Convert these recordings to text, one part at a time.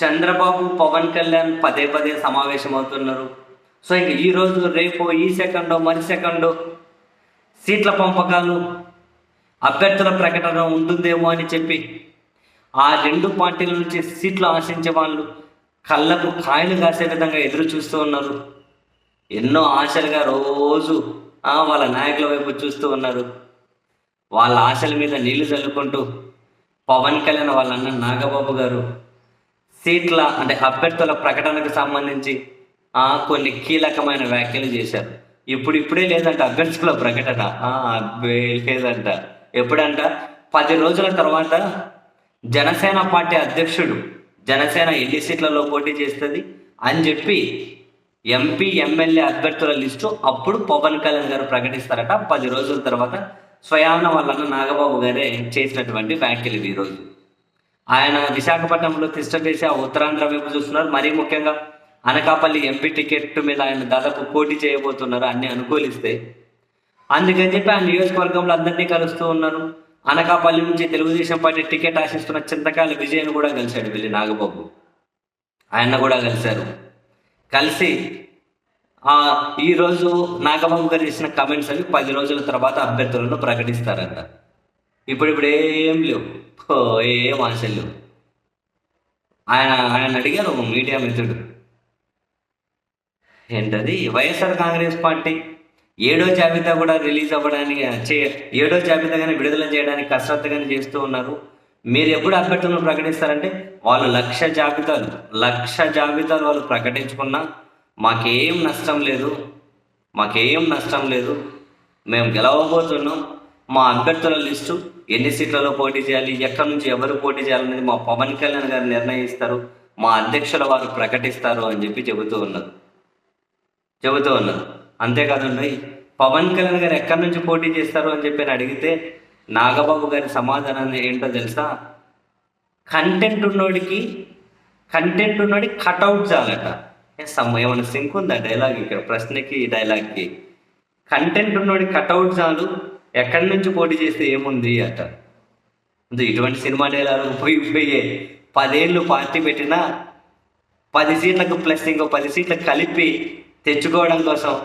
చంద్రబాబు పవన్ కళ్యాణ్ పదే పదే సమావేశం అవుతున్నారు సో ఇంక ఈ రోజు రేపు ఈ సెకండో మరి సెకండో సీట్ల పంపకాలు అభ్యర్థుల ప్రకటన ఉంటుందేమో అని చెప్పి ఆ రెండు పార్టీల నుంచి సీట్లు ఆశించే వాళ్ళు కళ్ళకు కాయలు కాసే విధంగా ఎదురు చూస్తూ ఉన్నారు. ఎన్నో ఆశలుగా రోజు వాళ్ళ నాయకుల వైపు చూస్తూ ఉన్నారు. వాళ్ళ ఆశల మీద నీళ్ళు చల్లుకుంటూ పవన్ కళ్యాణ్ వాళ్ళన్న నాగబాబు గారు సీట్ల అంటే అభ్యర్థుల ప్రకటనకు సంబంధించి కొన్ని కీలకమైన వ్యాఖ్యలు చేశారు. ఇప్పుడు ఇప్పుడే లేదంట అభ్యర్థుల ప్రకటన. లేదంట. ఎప్పుడంట? పది రోజుల తర్వాత జనసేన పార్టీ అధ్యక్షుడు జనసేన ఎన్ని సీట్లలో పోటీ చేస్తుంది అని చెప్పి ఎంపీ ఎమ్మెల్యే అభ్యర్థుల లిస్టు అప్పుడు పవన్ కళ్యాణ్ గారు ప్రకటిస్తారట. పది రోజుల తర్వాత స్వయాన వాళ్ళన్న నాగబాబు గారే చేసినటువంటి వ్యాఖ్యలు ఈరోజు. ఆయన విశాఖపట్నంలో తిష్ట చేసి ఆ ఉత్తరాంధ్ర వైపు చూస్తున్నారు. మరీ ముఖ్యంగా అనకాపల్లి ఎంపీ టికెట్ మీద ఆయన దాదాపు పోటీ చేయబోతున్నారు అన్ని అనుకూలిస్తే. అందుకని చెప్పి ఆ నియోజకవర్గంలో అందరినీ కలుస్తూ ఉన్నారు. అనకాపల్లి నుంచి తెలుగుదేశం పార్టీ టికెట్ ఆశిస్తున్న చింతకాయల విజయను కూడా కలిశాడు వెళ్ళి నాగబాబు. ఆయన కూడా కలిశారు. కలిసి ఈరోజు నాగబాబు గారు చేసిన కమెంట్స్ అవి పది రోజుల తర్వాత అభ్యర్థులను ప్రకటిస్తారంట. ఇప్పుడు ఇప్పుడు ఏం లేవు. ఏ ఆశలు ఆయన ఆయన అడిగారు ఒక మీడియా మిత్రుడు. ఏంటది? వైఎస్ఆర్ కాంగ్రెస్ పార్టీ ఏడో జాబితా కూడా రిలీజ్ అవ్వడానికి చే ఏడో జాబితాగానే విడుదల చేయడానికి కసరత్తుగానే చేస్తూ ఉన్నారు. మీరు ఎప్పుడు అభ్యర్థులను ప్రకటిస్తారంటే వాళ్ళు లక్ష జాబితాలు లక్ష జాబితాలు వాళ్ళు ప్రకటించుకున్నా మాకేం నష్టం లేదు. మాకేం నష్టం లేదు. మేము గెలవబోతున్నాం. మా అభ్యర్థుల లిస్టు ఎన్ని సీట్లలో పోటీ చేయాలి ఎక్కడి నుంచి ఎవరు పోటీ చేయాలనేది మా పవన్ కళ్యాణ్ గారు నిర్ణయిస్తారు మా అధ్యక్షుల వారు ప్రకటిస్తారు అని చెప్పి చెబుతూ ఉన్నారు చెబుతూ ఉన్నారు అంతేకాదండి పవన్ కళ్యాణ్ గారు ఎక్కడి నుంచి పోటీ చేస్తారు అని చెప్పి అడిగితే నాగబాబు గారి సమాధానం ఏంటో తెలుసా? కంటెంట్ ఉన్నోడికి కంటెంట్ ఉన్నోడికి కట్అవుట్ చాలట. ఏమైనా సింక్ ఉందా డైలాగ్ ఇక్కడ ప్రశ్నకి ఈ డైలాగ్కి? కంటెంట్ ఉన్నోడి కట్అవుట్ చాలు ఎక్కడి నుంచి పోటీ చేస్తే ఏముంది అట. అంటే ఇటువంటి సినిమా డైలాగ్ పోయి పోయి పదేళ్ళు పార్టీ పెట్టినా పది సీట్లకు ప్లస్ ఇంకో పది సీట్లకు కలిపి తెచ్చుకోవడం కోసం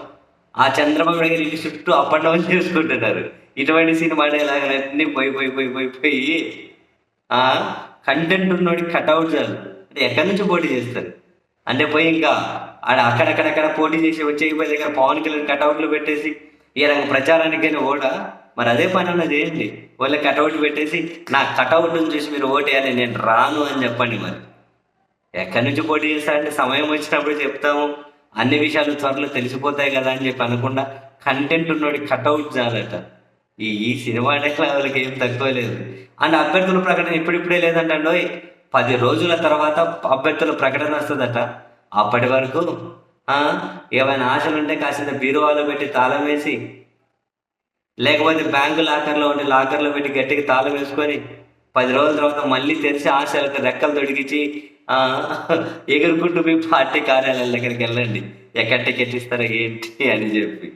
ఆ చంద్రబాబు గారి ఇంటి చుట్టూ అప్ అండ్ డౌన్ చేసుకుంటున్నారు. ఇటువంటి సినిమా డైలాగులన్నీ పోయి పోయి పోయి పోయి పోయి కంటెంట్ ఉన్నోడికి కట్అవుట్ చాలు. అంటే ఎక్కడి నుంచి పోటీ చేస్తారు? అంటే పోయి ఇంకా ఆడ అక్కడక్కడక్కడ పోటీ చేసి వచ్చేయిపోయి దగ్గర పవన్ కళ్యాణ్ కట్అవుట్లు పెట్టేసి ఈ రంగ ప్రచారానికి ఓడా? మరి అదే పని అన్నది చేయండి. వాళ్ళ కటౌట్ పెట్టేసి నా కటౌట్ చూసి మీరు ఓటేయాలి నేను రాను అని చెప్పండి మరి. ఎక్కడి నుంచి పోటీ చేస్తారంటే సమయం వచ్చినప్పుడు చెప్తాము. అన్ని విషయాలు త్వరలో తెలిసిపోతాయి కదా అని చెప్పి అనకుండా కంటెంట్ ఉన్నోడి కటౌట్ చాలట. ఈ ఈ సినిమా వాళ్ళకి ఏం తక్కువ లేదు. అండ్ అభ్యర్థుల ప్రకటన ఇప్పుడిప్పుడే లేదంటే పది రోజుల తర్వాత అభ్యర్థుల ప్రకటన వస్తుందట. అప్పటి వరకు ఏమైనా ఆశలు ఉంటే కాసిన బీరువాలో పెట్టి తాళం వేసి లేకపోతే బ్యాంకు లాకర్లో ఉండి లాకర్లో పెట్టి గట్టికి తాళం వేసుకొని పది రోజుల తర్వాత మళ్ళీ తెరిచి ఆశలకు రెక్కలు తొడిగించి ఆ, ఎగురుకుంటూ మీ పార్టీ కార్యాలయాల దగ్గరికి వెళ్ళండి. ఎక్కడ టికెట్ ఇస్తారో ఏంటి అని చెప్పి.